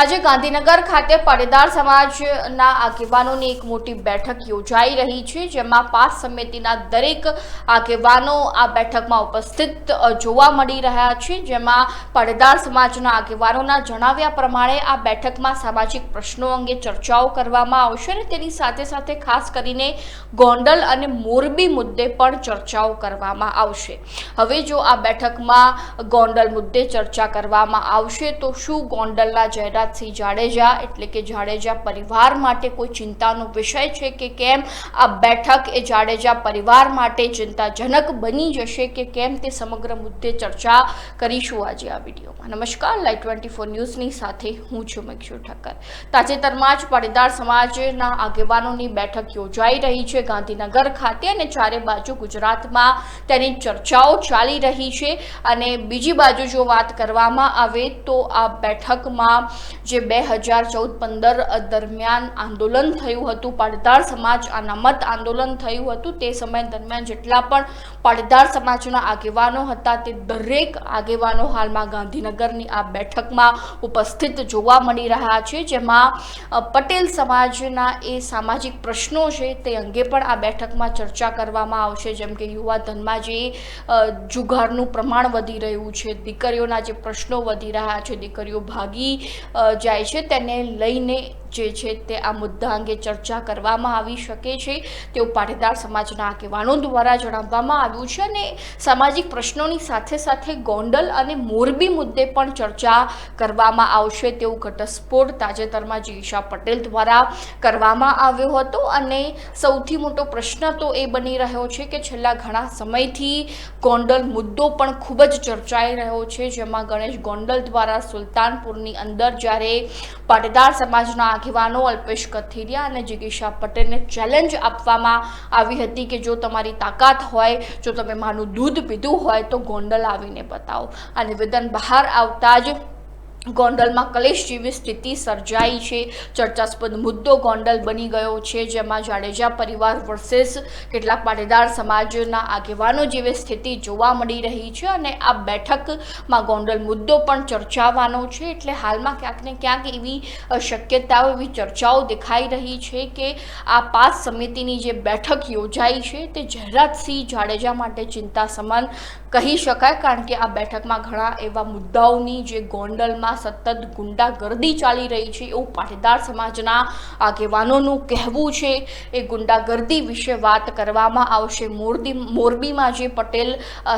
આજે ગાંધીનગર ખાતે પાટીદાર સમાજના આગેવાનોની એક મોટી બેઠક યોજાઈ રહી છે, જેમાં પાસ સમિતિના દરેક આગેવાનો આ બેઠકમાં ઉપસ્થિત જોવા મળી રહ્યા છે. જેમાં પાટીદાર સમાજના આગેવાનોના જણાવ્યા પ્રમાણે આ બેઠકમાં સામાજિક પ્રશ્નો અંગે ચર્ચાઓ કરવામાં આવશે અને તેની સાથે સાથે ખાસ કરીને ગોંડલ અને મોરબી મુદ્દે પણ ચર્ચાઓ કરવામાં આવશે. હવે જો આ બેઠકમાં ગોંડલ મુદ્દે ચર્ચા કરવામાં આવશે, તો શું ગોંડલના જયરાજસિંહ જાડેજા એટલે કે જાડેજા પરિવાર માટે કોઈ ચિંતાનો વિષય છે કે કેમ આ બેઠક એ જાડેજા પરિવાર માટે ચિંતાજનક બની જશે કે કેમ તે સમગ્ર મુદ્દે ચર્ચા કરીશું આજે આ વિડીયોમાં. નમસ્કાર, લાઈવ ટ્વેન્ટી ફોર ન્યૂઝની સાથે હું છું મક્ષુ ઠક્કર. તાજેતરમાં જ પાટીદાર સમાજના આગેવાનોની બેઠક યોજાઈ રહી છે. ગાંધીનગર ખાતે અને ચારે બાજુ ગુજરાતમાં તેની ચર્ચાઓ ચાલી રહી છે. અને બીજી બાજુ જો વાત કરવામાં આવે તો આ બેઠકમાં જે બે હજાર ચૌદ પંદર દરમિયાન આંદોલન થયું હતું. પાટીદાર સમાજ અનામત આંદોલન થયું હતું. તે સમય દરમિયાન જેટલા પણ પાટીદાર સમાજના આગેવાનો હતા તે દરેક આગેવાનો હાલમાં ગાંધીનગરની આ બેઠકમાં ઉપસ્થિત જોવા મળી રહ્યા છે. જેમાં પટેલ સમાજના એ સામાજિક પ્રશ્નો છે તે અંગે પણ આ બેઠકમાં ચર્ચા કરવામાં આવશે. જેમ કે યુવા ધનમાં જે જુગારનું પ્રમાણ વધી રહ્યું છે. દીકરીઓના જે પ્રશ્નો વધી રહ્યા છે. દીકરીઓ ભાગી જાય છે તેને લઈને જે છે તે આ મુદ્દા અંગે ચર્ચા કરવામાં આવી શકે છે તેવું પાટીદાર સમાજના આગેવાનો દ્વારા જણાવવામાં આવ્યું છે અને સામાજિક પ્રશ્નોની સાથે સાથે ગોંડલ અને મોરબી મુદ્દે પણ ચર્ચા કરવામાં આવશે તેવું ઘટસ્ફોટ તાજેતરમાં જીશા પટેલ દ્વારા કરવામાં આવ્યો હતો. અને સૌથી મોટો પ્રશ્ન તો એ બની રહ્યો છે કે છેલ્લા ઘણા સમયથી ગોંડલ મુદ્દો પણ ખૂબ જ ચર્ચાઈ રહ્યો છે. જેમાં ગણેશ ગોંડલ દ્વારા સુલતાનપુરની અંદર જ્યારે પાટીદાર સમાજના આગેવાનો અલ્પેશ કથિરિયા અને જિગીશા પટેલને ચેલેન્જ આપવામાં આવી હતી કે જો તમારી તાકાત હોય, જો તમે માનું દૂધ પીધું હોય તો ગોંડલ આવીને બતાવો. આ નિવેદન બહાર આવતા જ ગોંડલમાં કલેશ જેવી સ્થિતિ સર્જાઈ છે. ચર્ચાસ્પદ મુદ્દો ગોંડલ બની ગયો છે, જેમાં જાડેજા પરિવાર વર્સેસ કેટલાક પાટીદાર સમાજના આગેવાનો જેવી સ્થિતિ જોવા મળી રહી છે અને આ બેઠકમાં ગોંડલ મુદ્દો પણ ચર્ચાવાનો છે. એટલે હાલમાં ક્યાંક ને ક્યાંક એવી શક્યતાઓ, એવી ચર્ચાઓ દેખાઈ રહી છે કે આ પાસ સમિતિની જે બેઠક યોજાઈ છે તે જહેરાતસિંહ જાડેજા માટે ચિંતા સમાન કહી શકાય કારણ કે આ બેઠકમાં ઘણા એવા મુદ્દાઓની જે ગોંડલમાં સતત ગુંડાગર્દી ચાલી રહી છે એવું પાટીદાર સમાજના આગેવાનોનું કહેવું છે. એ ગુંડાગર્દી વિશે વાત કરવામાં આવશે. મોરબી મોરબીમાં જે પટેલ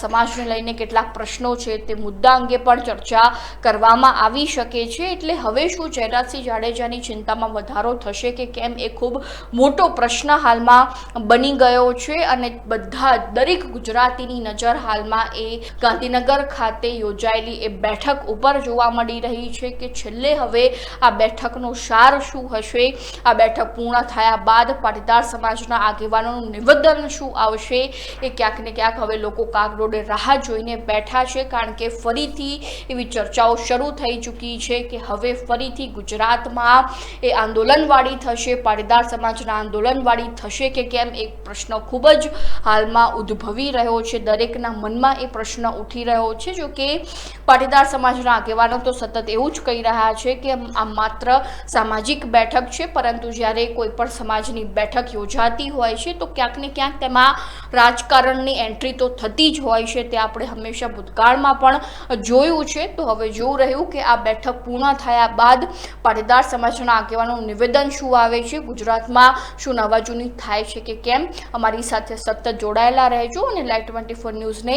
સમાજને લઈને કેટલાક પ્રશ્નો છે તે મુદ્દા અંગે પણ ચર્ચા કરવામાં આવી શકે છે. એટલે હવે શું જયરાજસિંહ જાડેજાની ચિંતામાં વધારો થશે કે કેમ એ ખૂબ મોટો પ્રશ્ન હાલમાં બની ગયો છે અને બધા દરેક ગુજરાતીની નજર હાલમાં એ ગાંધીનગર ખાતે યોજાયેલી એ બેઠક ઉપર જોવા મળી રહી છે કે છેલ્લે હવે આ બેઠકનો સાર શું હશે? આ બેઠક પૂર્ણ થયા બાદ પાટીદાર સમાજના આગેવાનોનું નિવેદન શું આવશે? એ ક્યાંક ને ક્યાંક હવે લોકો કાગરોડે રાહ જોઈને બેઠા છે કારણ કે ફરીથી એવી ચર્ચાઓ શરૂ થઈ ચૂકી છે કે હવે ફરીથી ગુજરાતમાં એ આંદોલનવાળી થશે, પાટીદાર સમાજના આંદોલનવાળી થશે કે કેમ? એક પ્રશ્ન ખૂબ જ હાલમાં ઉદ્ભવી રહ્યો છે દરેકના મનમાં એ પ્રશ્ન ઉઠી રહ્યો છે. જો કે પાટીદાર સમાજના આગેવાનો તો સતત એવું જ કહી રહ્યા છે કે આ માત્ર સામાજિક બેઠક છે, પરંતુ જ્યારે કોઈ પણ સમાજની બેઠક યોજાતી હોય છે, તો ક્યાંક ને ક્યાંક તેમાં રાજકારણની એન્ટ્રી તો થતી જ હોય છે. તે આપણે હંમેશા ભૂતકાળમાં પણ જોયું છે. તો હવે જોવું રહ્યું કે આ બેઠક પૂર્ણ થયા બાદ પાટીદાર સમાજના આગેવાનોનું નિવેદન શું આવે છે? ગુજરાતમાં શું નવાજૂની થાય છે કે કેમ? અમારી સાથે સતત જોડાયેલા રહેજો અને લાઈવ ટ્વેન્ટી ફોર ન્યૂઝને